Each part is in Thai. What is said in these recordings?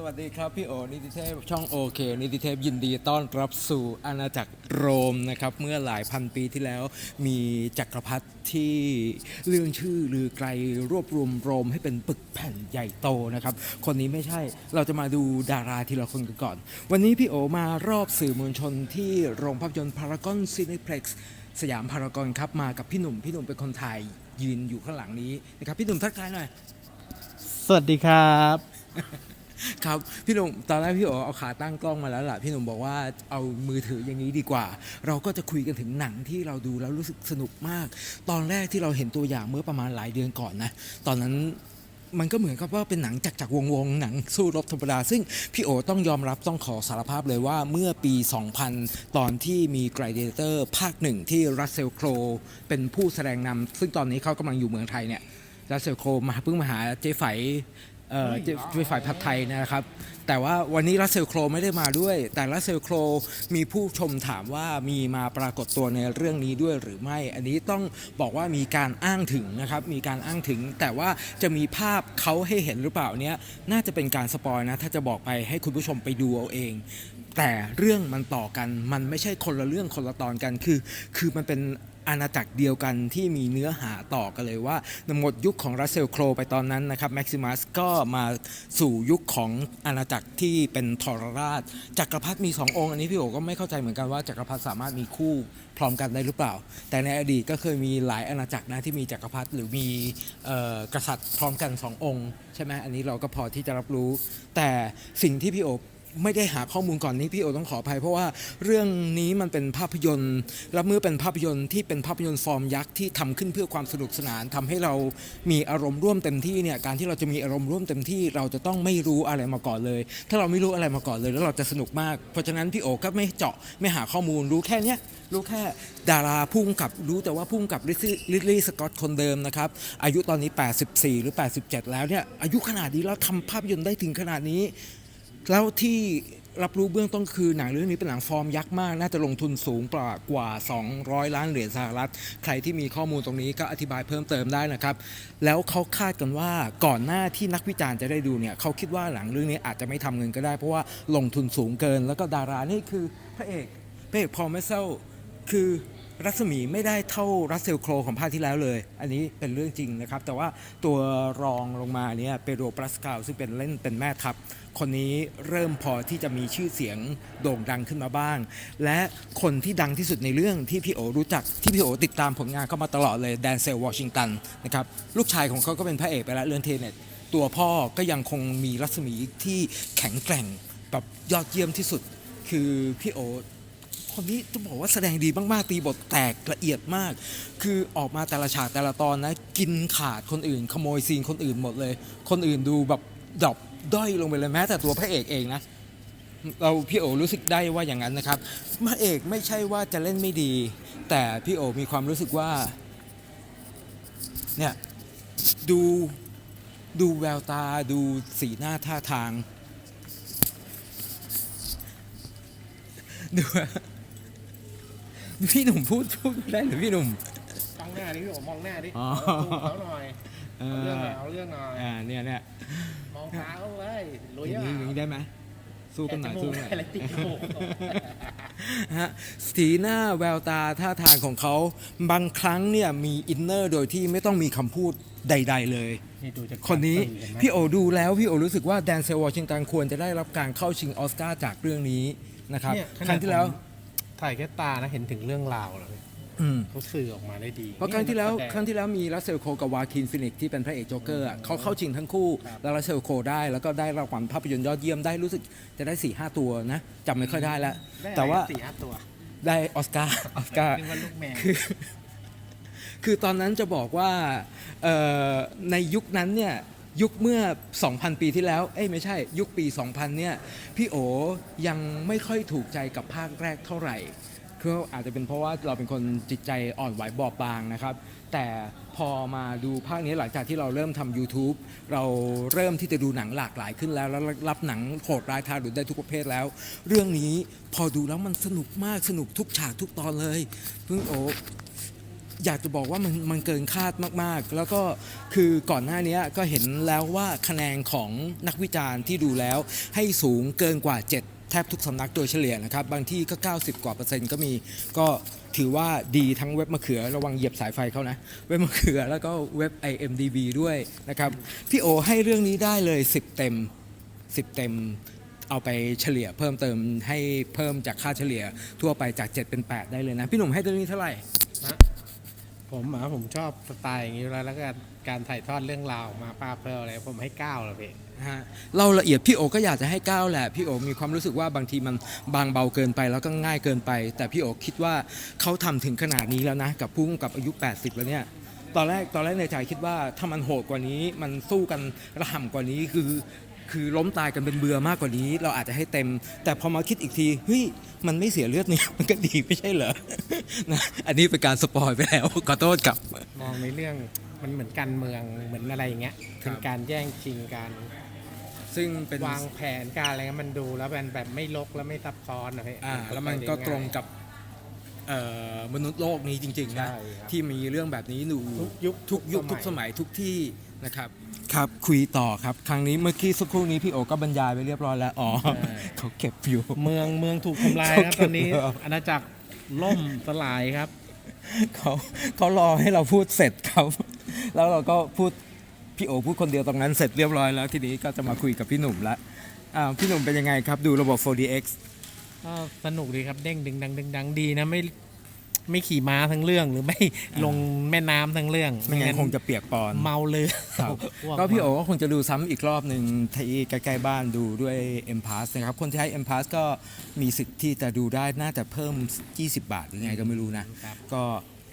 สวัสดีครับพี่โอนิติเทพช่องโอเคนิติเทพยินดีต้อนรับสู่อาณาจักรโรมนะครับ เมื่อหลายพันปีที่แล้วมีจักรพรรดิที่เรื่องชื่อลือไกลรวบรวมโรมให้เป็นปึกแผ่นใหญ่โตนะครับ คนนี้ไม่ใช่เราจะมาดูดาราทีละคนกันก่อน วันนี้พี่โอมารอบสื่อมวลชนที่โรงภาพยนตร์พารากอนซีนิเพล็กซ์สยามพารากอนครับมากับพี่หนุ่มพี่หนุ่มเป็นคนถ่ายยืนอยู่ข้างหลังนี้นะครับพี่หนุ่มทักทายหน่อยสวัสดีครับ ครับพี่หนุ่มตอนแรกพี่โอเอาขาตั้งกล้องมาแล้วล่ะพี่หนุ่มบอกว่าเอามือถืออย่างนี้ดีกว่า เราก็จะคุยกันถึงหนังที่เราดูแล้วรู้สึกสนุกมาก ตอนแรกที่เราเห็นตัวอย่างเมื่อประมาณหลายเดือนก่อนนะตอนนั้นมันก็เหมือนกับว่าเป็นหนังจากจากวงวงๆหนังสู้รบธรรมดา ซึ่งพี่โอต้องยอมรับต้องขอสารภาพเลยว่าเมื่อปี 2000 ตอนที่มี Gladiator ภาคหนึ่งที่รัสเซลโครเป็นผู้แสดงนำซึ่งตอนนี้เขากำลังอยู่เมืองไทยเนี่ยรัสเซลโครมาเพิ่งมาหาเจ๊ไฝ เอ่อเจ๊เจ๊ไฝผัดไทยนะครับ แต่ว่าวันนี้รัสเซลโครไม่ได้มาด้วย แต่รัสเซลโครมีผู้ชมถามว่ามีมาปรากฏตัวในเรื่องนี้ด้วยหรือไม่ อันนี้ต้องบอกว่ามีการอ้างถึงนะครับ มีการอ้างถึง แต่ว่าจะมีภาพเขาให้เห็นหรือเปล่าเนี้ยน่าจะเป็นการสปอยนะ ถ้าจะบอกไปให้คุณผู้ชมไปดูเอาเอง แต่เรื่องมันต่อกัน มันไม่ใช่คนละเรื่องคนละตอนกัน คือ คือมันเป็น อาณาจักรเดียวกันที่มีเนื้อหาต่อกันเลยว่าหมดยุคของรัสเซลโครไปตอนนั้นนะครับแม็กซิมัสก็มาสู่ยุคของอาณาจักรที่เป็นทรราช จักรพรรดิมีสององค์ อันนี้พี่โอก็ไม่เข้าใจเหมือนกันว่าจักรพรรดิสามารถมีคู่พร้อมกันได้หรือเปล่า แต่ในอดีตก็เคยมีหลายอาณาจักรนะที่มีจักรพรรดิหรือมีออกษัตริย์พร้อมกันสององค์ ใช่ไหมอันนี้เราก็พอที่จะรับรู้ แต่สิ่งที่พี่โอ ไม่ได้หาข้อมูลก่อนนี้พี่โอต้องขออภัย เพราะว่าเรื่องนี้มันเป็นภาพยนตร์และเมื่อเป็นภาพยนตร์ที่เป็นภาพยนตร์ฟอร์มยักษ์ที่ทำขึ้นเพื่อความสนุกสนานทำให้เรามีอารมณ์ร่วมเต็มที่เนี่ยการที่เราจะมีอารมณ์ร่วมเต็มที่เราจะต้องไม่รู้อะไรมาก่อนเลย ถ้าเราไม่รู้อะไรมาก่อนเลย แล้วเราจะสนุกมาก เพราะฉะนั้นพี่โอก็ไม่เจาะไม่หาข้อมูลรู้แค่เนี้ยรู้แค่ดาราพุ่งกับรู้แต่ว่าพุ่งกับลิลลี่สกอตคนเดิมนะครับอายุตอนนี้ 84 หรือ 87 แล้วเนี่ยอายุขนาดนี้แล้วทำภาพยนตร์ได้ถึงขนาดนี้ แล้วที่รับรู้เบื้องต้นคือหนังเรื่องนี้เป็นหนังฟอร์มยักษ์มาก น่าจะลงทุนสูงกว่ากว่า 200 ล้านเหรียญสหรัฐ ใครที่มีข้อมูลตรงนี้ก็อธิบายเพิ่มเติมได้นะครับ แล้วเขาคาดกันว่าก่อนหน้าที่นักวิจารณ์จะได้ดูเนี่ยเขาคิดว่าหนังเรื่องนี้อาจจะไม่ทำเงินก็ได้ เพราะว่าลงทุนสูงเกิน แล้วก็ดารานี่คือพระเอกพระเอกพอลเมสเซลคือ รัศมีไม่ได้เท่ารัสเซลโครของภาคที่แล้วเลย อันนี้เป็นเรื่องจริงนะครับ แต่ว่าตัวรองลงมาเนี่ยเปโดรปรัสกาลซึ่งเป็นเล่นเป็นแม่ทัพ คนนี้เริ่มพอที่จะมีชื่อเสียงโด่งดังขึ้นมาบ้าง และคนที่ดังที่สุดในเรื่องที่พี่โอรู้จักที่พี่โอติดตามผลงานเข้ามาตลอดเลยแดนเซลวอชิงตันนะครับลูกชายของเขาก็เป็นพระเอกไปแล้วเรื่องเทเน็ตตัวพ่อก็ยังคงมีรัศมีที่แข็งแกร่งแบบยอดเยี่ยมที่สุด คือพี่โอ คนนี้ต้องบอกว่าแสดงดีมากๆ ตีบทแตกละเอียดมาก คือออกมาแต่ละฉากแต่ละตอนนะ กินขาดคนอื่น ขโมยซีนคนอื่นหมดเลย คนอื่นดูแบบดรอปด้อยลงไปเลยแม้แต่ตัวพระเอกเองนะเราพี่โอรู้สึกได้ว่าอย่างนั้นนะครับพระเอกไม่ใช่ว่าจะเล่นไม่ดี แต่พี่โอมีความรู้สึกว่าเนี่ยดูดูแววตาดูสีหน้าท่าทางดู พี่หนุ่มพูดพูดได้หรือพี่หนุ่มมองหน้าดิพี่โอมองหน้าดิอ๋อ ดูเขาหน่อยเอเอาเรื่องหน่อยอเอาเรื่องหน่อยอ่าเนี่ยเนี่ยมองตาเขาเลยลุยอย่างนี้อย่างนี้ได้ไหมสู้กันหน่อยสู้กันหน่อย อะไรติดจมูก ฮะสีหน้าแววตาท่าทางของเขาบางครั้งเนี่ยมีอินเนอร์โดยที่ไม่ต้องมีคำพูดใด ๆ เลย นี่ดูจากคนนี้สื่อเห็นไหมพี่โอดูแล้วพี่โอรู้สึกว่าแดนเซลวอชิงตันควรจะได้รับการเข้าชิงออสการ์จากเรื่องนี้นะครับเนี่ยขนาด ครั้งที่แล้วผม ถ่ายแค่ตานะเห็นถึงเรื่องราวเลยอืม เขาสื่อออกมาได้ดีเพราะครั้งที่แล้วเนี่ยครั้งที่แล้วมีรัสเซลโคกับวาคินฟินิกซ์ที่เป็นพระเอกโจ๊กเกอร์อะเขาเข้าชิงทั้งคู่ แล้วรัสเซลโคได้แล้วก็ได้รางวัลภาพยนตร์ยอดเยี่ยมได้รู้สึกจะได้4ี่ห้าตัวนะจำไม่ค่อยได้แล้วได้แต่ว่าสี่ห้าตัวได้ออสการ์ออสการ์ นึกว่าลูกแมว คือคือตอนนั้นจะบอกว่าเอ่อในยุคนั้นเนี่ย ยุคเมื่อ 2,000 ปีที่แล้ว เอ้ยไม่ใช่ ยุคปี 2000 เนี่ย พี่โอยังไม่ค่อยถูกใจกับภาคแรกเท่าไหร่คืออาจจะเป็นเพราะว่าเราเป็นคนจิตใจอ่อนไหวบอบบางนะครับ แต่พอมาดูภาคนี้หลังจากที่เราเริ่มทำ YouTube เราเริ่มที่จะดูหนังหลากหลายขึ้นแล้ว แล้วรับหนังโหดร้ายทารุณได้ทุกประเภทแล้ว เรื่องนี้พอดูแล้วมันสนุกมากสนุกทุกฉากทุกตอนเลย เพิ่งโอ อยากจะบอกว่ามันมันเกินคาดมากๆ แล้วก็คือก่อนหน้านี้ก็เห็นแล้วว่าคะแนนของนักวิจารณ์ที่ดูแล้วให้สูงเกินกว่า 7 แทบทุกสำนักโดยเฉลี่ยนะครับ บางที่ก็ 90 กว่าเปอร์เซ็นต์ก็มีก็ถือว่าดีทั้งเว็บมะเขือระวังเหยียบสายไฟเขานะ เว็บมะเขือแล้วก็เว็บ IMDB ด้วยนะครับพี่โอให้เรื่องนี้ได้เลย 10 เต็ม 10 เต็มเอาไปเฉลี่ยเพิ่มเติมให้เพิ่มจากค่าเฉลี่ยทั่วไปจาก 7 เป็น 8 ได้เลยนะ พี่หนุ่มให้เรื่องนี้เท่าไหร่ ผมอะผมชอบสไตล์อย่างนี้อยู่แล้วแล้วก็การถ่ายทอดเรื่องราวมาป้าเพลอะไรผมให้เก้าเลยพี่ฮะเราละเอียดพี่โอก็อยากจะให้ก้าวแหละพี่โอมีความรู้สึกว่าบางทีมันบางเบาเกินไปแล้วก็ง่ายเกินไป แต่พี่โอคิดว่าเขาทำถึงขนาดนี้แล้วนะ กับผู้กำกับอายุ 80 แล้วเนี่ยตอนแรกตอนแรกในใจคิดว่าถ้ามันโหดกว่านี้มันสู้กันระห่ำกว่านี้คือ คือล้มตายกันเป็นเบือมากกว่านี้ เราอาจจะให้เต็ม แต่พอมาคิดอีกทีเฮ้ยมันไม่เสียเลือดเนี่ยมันก็ดีไม่ใช่เหรอนะอันนี้เป็นการสปอยไปแล้วขอโทษกับมองในเรื่องมันเหมือนการเมืองเหมือนอะไรอย่างเงี้ยครัเป็บนการแย่งชิงการซึ่งเป็นวางแผนการอะไรเงี้ยมันดูแล้วมันแบบไม่ลกแล้วไม่ซับซ้อนนะพี่อ่าแล้วมันก็ตรงกับเอ่อมนุษย์โลกนี้จริงๆนะใช่ครับที่มีเรื่องแบบนี้อยู่ทุกยุคทุกยุคทุกสมัยทุกที่นะครับ ครับคุยต่อครับ ครั้งนี้เมื่อกี้สักครู่นี้พี่โอก็บรรยายไปเรียบร้อยแล้วอ๋อเขาเก็บอยู่ เมืองเมืองถูกทำลายเขานะเก็บตอนนี้ไว้เอาอาณาจักรล่มสลายครับเขาเขารอให้เราพูดเสร็จครับ แล้วเราก็พูดพี่โอพูดคนเดียวตรงนั้นเสร็จเรียบร้อยแล้วทีนี้ก็จะมาคุยกับพี่หนุ่มละอ่าพี่หนุ่มเป็นยังไงครับดูระบบ 4DX ก็สนุกดีครับเด้งดึงดังดึงดังดีนะไม่ ไม่ขี่ม้าทั้งเรื่อง หรือไม่ลงแม่น้ำทั้งเรื่องไม่งั้นคงจะเปียกปอนเมาเลยครับอ้วก็พี่โอก็คงจะดูซ้ำอีกรอบหนึ่งที่ใกล้ๆบ้านดูด้วย M Pass นะครับ คนที่ใช้ M Pass ก็มีสิทธิ์ที่จะดูได้น่าจะเพิ่ม 20 บาทหรือไงก็ไม่รู้นะครับก็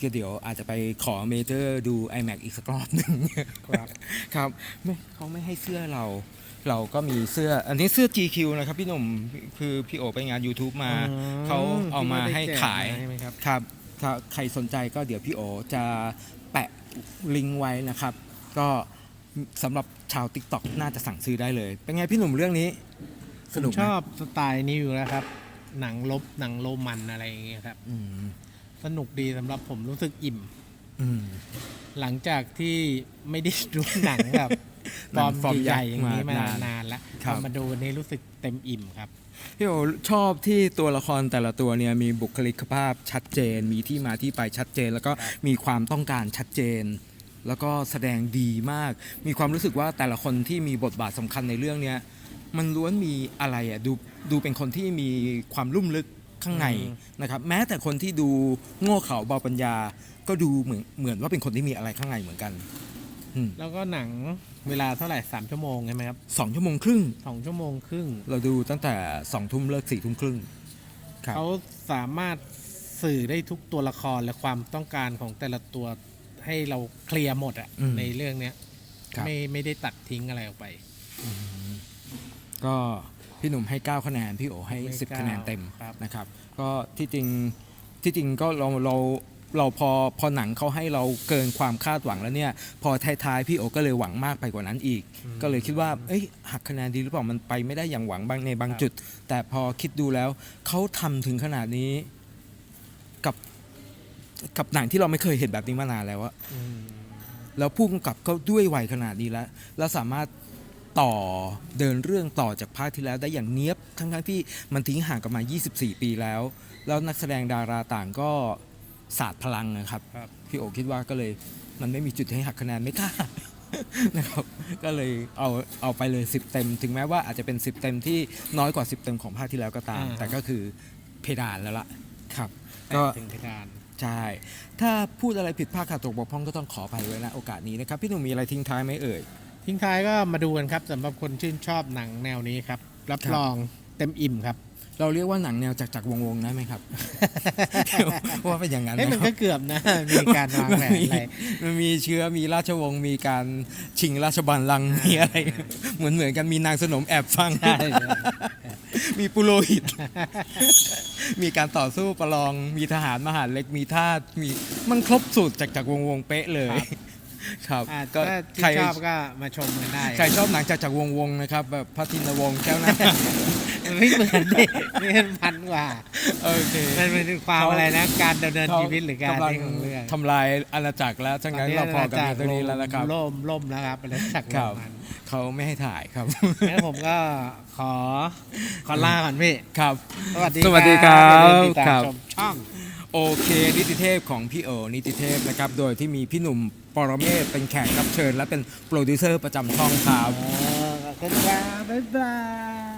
ก็เดี๋ยวอาจจะไปขอเมเจอร์ดู iMac อีกสักรอบหนึ่งครับ ครับไม่เขาไม่ให้เสื้อเรา เราก็มีเสื้ออันนี้เสื้อ GQ นะครับพี่หนุ่มคือพี่โอไปงาน YouTube มาอืมเขาเอามาให้ขายที่ไม่ได้แจกมาใช่ไหมครับ ครับถ้าใครสนใจก็เดี๋ยวพี่โอจะแปะลิงก์ไว้นะครับ ก็สำหรับชาว t ิ k t o k น่าจะสั่งซื้อได้เลย เป็นไงพี่หนุ่มเรื่องนี้สนุกผมไหมชอบสไตล์นี้อยู่แล้วครับ หนังลบหนังโรมันอะไรอย่างเงี้ยครับ อืม สนุกดีสำหรับผมรู้สึกอิ่มอืม หลังจากที่ไม่ได้ดูหนังแบบหฟนัองร์มฟอร์มใหญ่ๆอย่างนี้มามานนนานแล้วครับพอมาดูนี่รู้สึกเต็มอิ่มครับพี่โอชอบที่ตัวละครแต่ละตัวเนี่ยมีบุคลิกภาพชัดเจน มีที่มาที่ไปชัดเจน แล้วก็มีความต้องการชัดเจน แล้วก็แสดงดีมาก มีความรู้สึกว่าแต่ละคนที่มีบทบาทสำคัญในเรื่องเนี้ยมันล้วนมีอะไรอะดูดูเป็นคนที่มีความลุ่มลึกข้างในอืมนะครับ แม้แต่คนที่ดูโง่เขลาเบาปัญญา ก็ดูเหมือนเหมือนว่าเป็นคนที่มีอะไรข้างในเหมือนกันอืมแล้วก็หนังเวลาเท่าไหร่สามชั่วโมงใช่ไหมครับสองชั่วโมงครึ่ง สองชั่วโมงครึ่ง เราดูตั้งแต่สองทุ่มเลิกสี่ทุ่มครึ่ง ครับ เขาสามารถสื่อได้ทุกตัวละครและความต้องการของแต่ละตัวให้เราเคลียร์หมดอะอืมในเรื่องเนี้ยครับ ไม่ไม่ได้ตัดทิ้งอะไรออกไป ก็พี่หนุ่มให้ 9 คะแนน พี่โอให้ ให้10เก้าคะแนนเต็มครับ นะครับ ก็ที่จริงที่จริงก็เราเรา เราพอพอหนังเขาให้เราเกินความคาดหวังแล้วเนี่ย พอท้ายๆพี่โอก็เลยหวังมากไปกว่านั้นอีก ก็เลยคิดว่าเอ้ยหักคะแนนดีหรือเปล่ามันไปไม่ได้อย่างหวังบางในบางจุด แต่พอคิดดูแล้วเขาทำถึงขนาดนี้กับกับหนังที่เราไม่เคยเห็นแบบนี้มานานแล้วอะอืมแล้วผู้กำกับก็ด้วยวัยขนาดนี้แล้วแล้วสามารถต่อเดินเรื่องต่อจากภาคที่แล้วได้อย่างเนี้ยบทั้งๆที่มันทิ้งห่างกันมา 24 ปีแล้ว แล้วนักแสดงดาราต่างก็ สาดพลังนะครับครับ พี่โอคิดว่าก็เลยมันไม่มีจุดให้หักคะแนนไม่กล้านะครับก็เลยเอาเอาไปเลย 10 เต็ม ถึงแม้ว่าอาจจะเป็น 10 เต็มที่น้อยกว่า 10 เต็มของภาคที่แล้วก็ตามอ่าแต่ก็คือเพดานแล้วล่ะครับแตะก็ถึงเพดานใช่ ถ้าพูดอะไรผิดพลาดขาดตกบกพร่องก็ต้องขอไปไว้นะโอกาสนี้นะครับพี่หนุ่มมีอะไรทิ้งท้ายไหมเอ่ยทิ้งท้ายก็มาดูกันครับสำหรับคนชื่นชอบหนังแนวนี้ครับรับครับรองเต็มอิ่มครับ เราเรียกว่าหนังแนวจากจากวงวงๆได้ไหมครับ ว่าเป็นอย่างนั้นเฮ้ยไหมมันคก็รับเกือบนะ มีการวางแผนอะไรมันมีเชื้อมีราชวงศ์มีการชิงราชบัลลังก์มีอะไร เหมือนเหมือนกันมีนางสนมแอบฟังใช่มีปุโรหิต มีการต่อสู้ประลอง มีทหารมหาดเล็กมีทาสมีมันครบสูตรจากจากวงวงๆเป๊ะเลยครับอ่าก็ถ้าใครที่ชอบก็มาชมกันได้ ใครชอบหนังจากจากวงวงๆนะครับ แบบพระทินวงศ์แก้วหน้า ไม่เหมือนดินี่มันพันกว่าโอเคมันเป็นความอะไรนะ การดำเนินชีวิตหรือการกำลังที่ของเรื่องทำลายอาณาจักรแล้วทั้งนั้นเราพอกันในตรงนี้แล้วนะครับล่มล่มแล้วครับเป็นจากครับโรงงานเขาไม่ให้ถ่ายครับงั้นผมก็ขอขอลาก่อนพี่ครับ สวัสดีสวัสดีครับอย่าลืมติดตามครับชมช่องโอเค นิติเทพของพี่เอ๋อนิติเทพนะครับ โดยที่มีพี่หนุ่มปรเมศเป็นแขกรับเชิญ และเป็นโปรดิวเซอร์ประจำช่องครับขอบคุณครับบ๊ายบาย